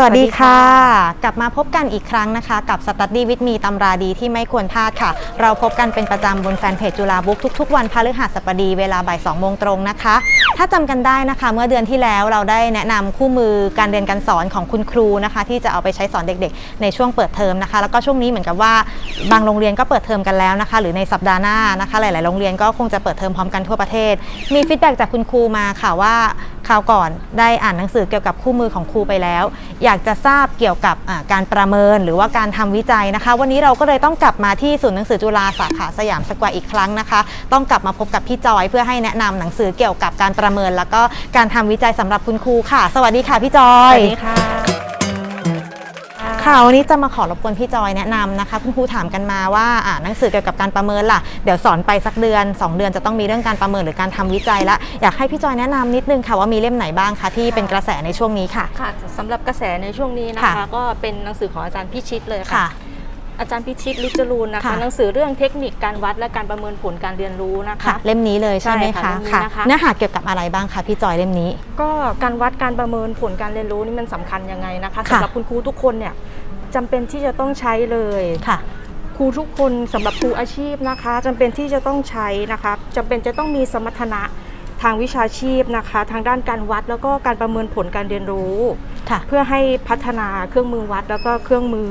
สวัสดีค่ะ กลับมาพบกันอีกครั้งนะคะ กับ Study with Me ตำราดีที่ไม่ควรพลาดค่ะ เราพบกันเป็นประจำบนแฟนเพจจุฬาบุ๊กทุกๆ วันพฤหัสบดีเวลาบ่าย2โมงตรงนะคะ ถ้าจำกันได้นะคะ เมื่อเดือนที่แล้วเราได้แนะนำคู่มือการเรียนการสอนของคุณครูนะคะ ที่จะเอาไปใช้สอนเด็กๆ ในช่วงเปิดเทอมนะคะ แล้วก็ช่วงนี้เหมือนกับว่าบางโรงเรียนก็เปิดเทอมกันแล้วนะคะ หรือในสัปดาห์หน้านะคะ หลายๆ โรงเรียนก็คงจะเปิดเทอมพร้อมกันทั่วประเทศ มีฟีดแบ็กจากคุณครูมาค่ะว่าคราวก่อนได้อ่านหนังสือเกี่ยวกับคู่มือของครูไปแล้วอยากจะทราบเกี่ยวกับการประเมินหรือว่าการทำวิจัยนะคะ วันนี้เราก็เลยต้องกลับมาที่ศูนย์หนังสือจุฬาสาขาสยามสแควร์อีกครั้งนะคะ ต้องกลับมาพบกับพี่จอย เพื่อให้แนะนำหนังสือเกี่ยวกับการประเมิน แล้วก็การทำวิจัยสำหรับคุณครูค่ะ สวัสดีค่ะพี่จอยสวัสดีค่ะ ค่ะวันนี้จะมาขอรบกวนพี่จอยแนะนำนะคะ คุณครูถามกันมาว่าอ่าหนังสือเกี่ยวกับการประเมินล่ะเดี๋ยวสอนไปสักเดือน 2 เดือนจะต้องมีเรื่องการประเมินหรือการทำวิจัยละอยากให้พี่จอยแนะนำนิดนึงค่ะว่ามีเล่มไหนบ้างคะที่เป็นกระแสในช่วงนี้ค่ะ ค่ะสำหรับกระแสในช่วงนี้นะค่ะคะก็เป็นหนังสือของอาจารย์พิชิตเลยค่ะ ค่ะ อาจารย์พิชิตลิจรูนนะคะ ค่ะ หนังสือเรื่องเทคนิคการวัดและการประเมินผลการเรียนรู้นะคะ ค่ะ เล่มนี้เลยใช่ไหมใช่คะค่ะเล่มนี้นะคะ เนื้อหาเกี่ยวกับอะไรบ้างคะพี่จอยเล่มนี้ ก็การวัดการประเมินผลการเรียนรู้นี่มันสำคัญยังไงนะคะค่ะ สำหรับคุณครูทุกคนเนี่ยจำเป็นที่จะต้องใช้เลย ค่ะ ครูทุกคนสำหรับครูอาชีพนะคะจำเป็นที่จะต้องใช้นะคะจำเป็นจะต้องมีสมรรถนะทางวิชาชีพนะคะ ทางด้านการวัดแล้วก็การประเมินผลการเรียนรู้ ค่ะ เพื่อให้พัฒนาเครื่องมือวัดแล้วก็เครื่องมือ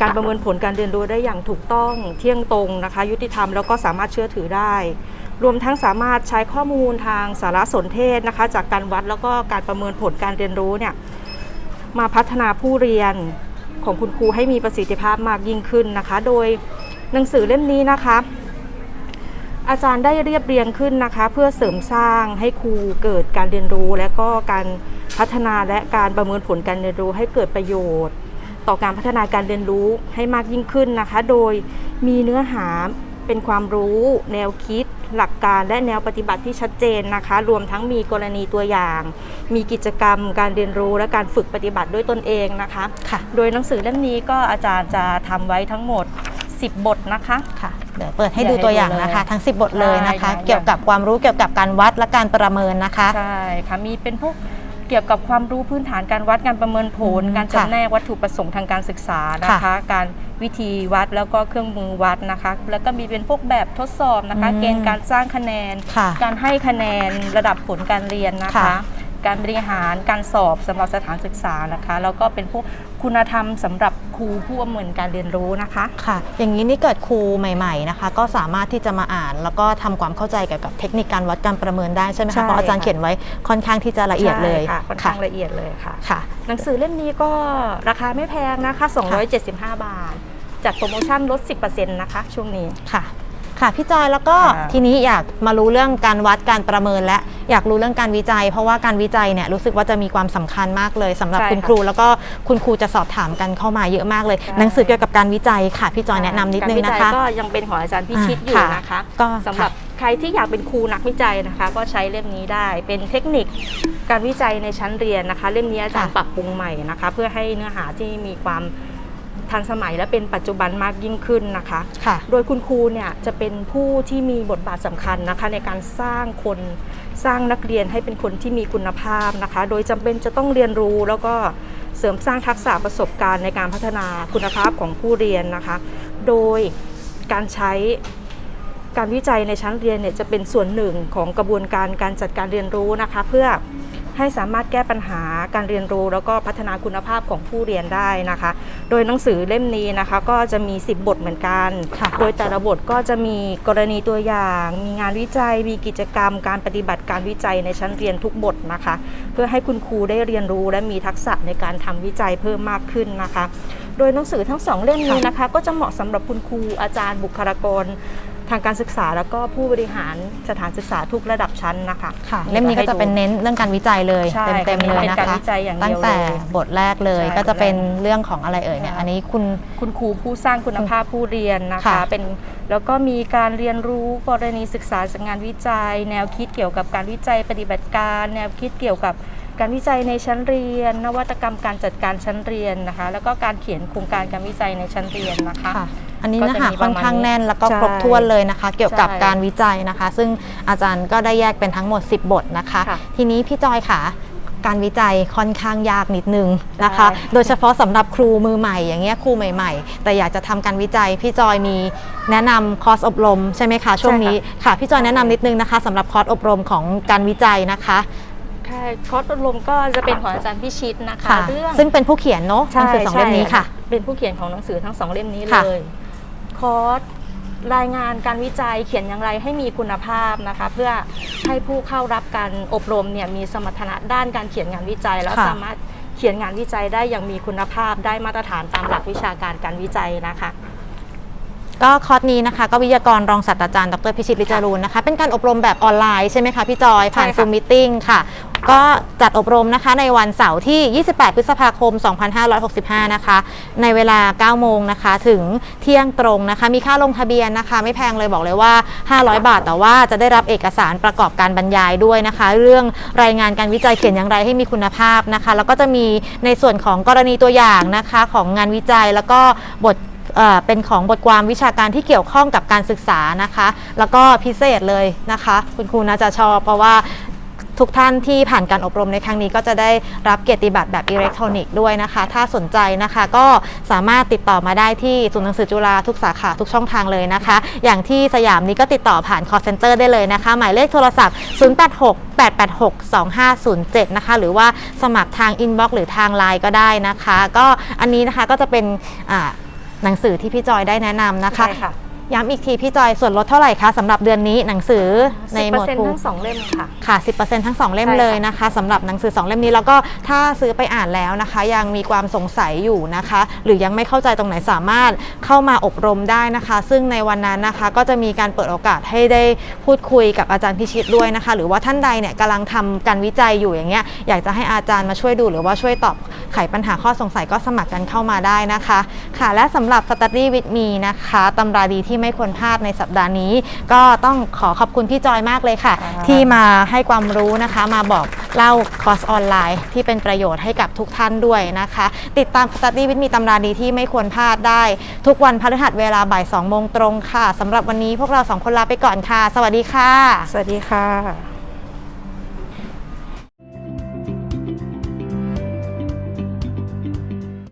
การประเมินผลการเรียนรู้ได้อย่างถูกต้องเที่ยงตรงนะคะ ยุติธรรมแล้วก็สามารถเชื่อถือได้ รวมทั้งสามารถใช้ข้อมูลทางสารสนเทศนะคะ จากการวัดแล้วก็การประเมินผลการเรียนรู้เนี่ยมาพัฒนาผู้เรียนของคุณครูให้มีประสิทธิภาพมากยิ่งขึ้นนะคะ โดยหนังสือเล่มนี้นะคะ อาจารย์ได้เรียบเรียงขึ้นนะคะ เพื่อเสริมสร้างให้ครูเกิดการเรียนรู้ และก็การพัฒนาและการประเมินผลการเรียนรู้ให้เกิดประโยชน์ ต่อการพัฒนาการเรียนรู้ให้มากยิ่งขึ้นนะคะ โดยมีเนื้อหาเป็นความรู้ แนวคิด หลักการและแนวปฏิบัติที่ชัดเจนนะคะ รวมทั้งมีกรณีตัวอย่าง มีกิจกรรม การเรียนรู้และการฝึกปฏิบัติด้วยตนเองนะคะค่ะโดยหนังสือเล่มนี้ก็อาจารย์จะทำไว้ทั้งหมด 10 บทนะคะค่ะเดี๋ยวเปิดให้เดี๋ดูยวให้ตัวอย่างดูเลยนะคะ ทั้ง 10 บทเลยนะคะได้ได้เกี่ยวกับความรู้เกี่ยวกับการวัดและการประเมินนะคะใช่ค่ะมีเป็นพวกเกี่ยวกับความรู้พื้นฐานการวัดการประเมินผลอืมการค่ะจำแนกวัตถุประสงค์ทางการศึกษานะคะค่ะการวิธีวัดแล้วก็เครื่องมือวัดนะคะ แล้วก็มีเป็นพวกแบบทดสอบนะคะอืมเกณฑ์การสร้างคะแนนค่ะการให้คะแนนระดับผลการเรียนนะคะค่ะ การบริหารการสอบสำหรับสถานศึกษานะคะแล้วก็เป็นพวกคุณธรรมสำหรับครูผู้อำนวยการเรียนรู้นะคะค่ะ อย่างนี้นี่เกิดครูใหม่ๆนะคะ ก็สามารถที่จะมาอ่าน แล้วก็ทำความเข้าใจเกี่ยวกับเทคนิคการวัดการประเมินได้ใช่ไหมใช่คะเพราะอาจารย์ค่ะเขียนไว้ค่อนข้างที่จะละเอียดเลยใช่ค่ะค่อนข้างละเอียดเลยค่ะค่ะ หนังสือเล่มนี้ก็ราคาไม่แพงนะคะ 275 บาทจัดโปรโมชั่นลด 10%นะคะ ช่วงนี้ค่ะ ค่ะพี่จอยแล้วก็ค่ะ ทีนี้อยากมารู้เรื่องการวัดการประเมินและอยากรู้เรื่องการวิจัย เพราะว่าการวิจัยเนี่ยรู้สึกว่าจะมีความสำคัญมากเลยสำหรับใช่คุณค่ะครู แล้วก็คุณครูจะสอบถามกันเข้ามาเยอะมากเลยใช่หนังสือเกี่ยวกับการวิจัยค่ะพี่จอยแนะนำนิดนึงนะการวิจัคะยก็ยังเป็นของอาจารย์พิชิตอยู่อ่านะคะก็สำหรับใครที่อยากเป็นครูนักวิจัยนะคะ ก็ใช้เล่มนี้ได้เป็นเทคนิคการวิจัยในชั้นเรียนนะคะ เล่มนี้อาจารย์ค่ะ ปรับปรุงใหม่นะคะ เพื่อให้เนื้อหาที่มีความ ทันสมัยและเป็นปัจจุบันมากยิ่งขึ้นนะคะค่ะโดยคุณครูเนี่ยจะเป็นผู้ที่มีบทบาทสำคัญนะคะในการสร้างคนสร้างนักเรียนให้เป็นคนที่มีคุณภาพนะคะ โดยจำเป็นจะต้องเรียนรู้แล้วก็เสริมสร้างทักษะประสบการณ์ในการพัฒนาคุณภาพของผู้เรียนนะคะ โดยการใช้การวิจัยในชั้นเรียนเนี่ยจะเป็นส่วนหนึ่งของกระบวนการการจัดการเรียนรู้นะคะ เพื่อ ให้สามารถแก้ปัญหาการเรียนรู้ แล้วก็พัฒนาคุณภาพของผู้เรียนได้นะคะ โดยหนังสือเล่มนี้นะคะ ก็จะมี 10 บทเหมือนกันค่ะโดยแต่ละบทก็จะมีกรณีตัวอย่าง มีงานวิจัย มีกิจกรรม การปฏิบัติการวิจัยในชั้นเรียนทุกบทนะคะ เพื่อให้คุณครูได้เรียนรู้และมีทักษะในการทำวิจัยเพิ่มมากขึ้นนะคะ โดยหนังสือทั้งสองเล่มนี้นะคะ ก็จะเหมาะสำหรับคุณครูอาจารย์บุคลากร ทางการศึกษาแล้วก็ผู้บริหารสถานศึกษาทุกระดับชั้นนะคะค่ะเล่มนี้ก็จะเป็นเน้นเรื่องการวิจัยเลยใช่เต็มๆเลยเป็นนะการคะวิจัยอย่างตั้เดีงยวแต่เลยบทแรกเลยใช่ก็จะเป็นเรื่องของอะไรเอ่ยเนี่ยใช่อันนี้คุณคุณครูผู้สร้างคุณภาพผู้เรียนนะคะค่ะเป็นแล้วก็มีการเรียนรู้กรณีศึกษาจากงานวิจัย แนวคิดเกี่ยวกับการวิจัยปฏิบัติการ แนวคิดเกี่ยวกับการวิจัยในชั้นเรียน นวัตกรรมการจัดการชั้นเรียนนะคะ แล้วก็การเขียนโครงการการวิจัยในชั้นเรียนนะคะค่ะ อันนี้ก็เนื้อจะหามีค่อนข้างประมาณนี้แน่นแล้วก็ใช่ครบถ้วนเลยนะคะ เกี่ยวกับใช่การวิจัยนะคะ ซึ่งอาจารย์ก็ได้แยกเป็นทั้งหมด 10 บทนะคะค่ะทีนี้พี่จอยค่ะการวิจัยค่อนข้างยากนิดนึงนะคะใช่โดยเฉพาะสำหรับครูมือใหม่อย่างเงี้ยครูใหม่ๆ แต่อยากจะทำการวิจัยพี่จอยมีแนะนำคอร์สอบรมใช่ไหมคะช่วงนี้ค่ะพี่จอยแนะนำนิดนึงนะคะสำหรับคอร์สอบรมของการวิจัยนะคะใช่คอร์สอบรมก็จะเป็นของอาจารย์พิชิตนะคะค่ะเรื่องซึ่งเป็นผู้เขียนเนาะหนังสือสองเล่มนี้ค่ะ เป็นผู้เขียนของหนังสือทั้งสองเล่มนี้ค่ะเลย คอร์สรายงานการวิจัยเขียนอย่างไรให้มีคุณภาพนะคะ เพื่อให้ผู้เข้ารับการอบรมเนี่ยมีสมรรถนะด้านการเขียนงานวิจัย แล้วค่ะ สามารถเขียนงานวิจัยได้อย่างมีคุณภาพได้มาตรฐานตามหลักวิชาการการวิจัยนะคะ ก็คอร์สนี้นะคะ ก็วิทยากรรองศาสตราจารย์ดรพิชิตลิจารูนนะคะ เป็นการอบรมแบบออนไลน์ใช่ไหมคะพี่จอย ผ่านใช่ค่ะ ซูมมิ팅ค่ะ ก็จัดอบรมนะคะในวันเสาร์ที่ 28 พฤษภาคม 2565 นะคะ ในเวลา 9 โมงนะคะถึงเที่ยงตรงนะคะ มีค่าลงทะเบียนนะคะ ไม่แพงเลยบอกเลยว่า 500 บาท แต่ว่าจะได้รับเอกสารประกอบการบรรยายด้วยนะคะ เรื่องรายงานการวิจัยเขียนอย่างไรให้มีคุณภาพนะคะ แล้วก็จะมีในส่วนของกรณีตัวอย่างนะคะของงานวิจัยแล้วก็บทเอ่อเป็นของบทความวิชาการที่เกี่ยวข้องกับการศึกษานะคะ แล้วก็พิเศษเลยนะคะ คุณครูน่าจะชอบเพราะว่า ทุกท่านที่ผ่านการอบรมในครั้งนี้ก็จะได้รับเกียรติบัตรแบบอิเล็กทรอนิกส์ด้วยนะคะ ถ้าสนใจนะคะก็สามารถติดต่อมาได้ที่ศูนย์หนังสือจุฬาทุกสาขาทุกช่องทางเลยนะคะ อย่างที่สยามนี้ก็ติดต่อผ่าน call center ได้เลยนะคะ หมายเลขโทรศัพท์ 086 886 2507 นะคะ หรือว่าสมัครทาง inbox หรือทาง Line ก็ได้นะคะ ก็อันนี้นะคะก็จะเป็นหนังสือที่พี่จอยได้แนะนำนะคะค่ะ ย้ำอีกทีพี่จอยส่วนลดเท่าไหร่คะสำหรับเดือนนี้หนังสือในหมวด10%ครูทั้งสองเล่มค่ะ ค่ะ 10%ทั้ง2เล่มใช่ค่ะเลยนะคะสำหรับหนังสือ2เล่มนี้แล้วก็ถ้าซื้อไปอ่านแล้วนะคะ ยังมีความสงสัยอยู่นะคะ หรือยังไม่เข้าใจตรงไหนสามารถเข้ามาอบรมได้นะคะ ซึ่งในวันนั้นนะคะก็จะมีการเปิดโอกาสให้ได้พูดคุยกับอาจารย์พิชิตด้วยนะคะ หรือว่าท่านใดเนี่ยกำลังทำการวิจัยอยู่อย่างเงี้ยอยากจะให้อาจารย์มาช่วยดู หรือว่าช่วยตอบไขปัญหาข้อสงสัยก็สมัครกันเข้ามาได้นะคะ ค่ะและสำหรับ Study with me นะคะตำราดีที่ไม่ควรพลาดในสัปดาห์นี้ ก็ต้องขอขอบคุณพี่จอยมากเลยค่ะค่ะ ที่มาให้ความรู้นะคะ มาบอกเล่าคอร์สออนไลน์ ที่เป็นประโยชน์ให้กับทุกท่านด้วยนะคะ ติดตาม Study with me ตำราดีที่ไม่ควรพลาดได้ ทุกวันพฤหัสเวลาบ่าย2โมงตรงค่ะสำหรับวันนี้พวกเราสองคนลาไปก่อนค่ะ สวัสดีค่ะ สวัสดีค่ะ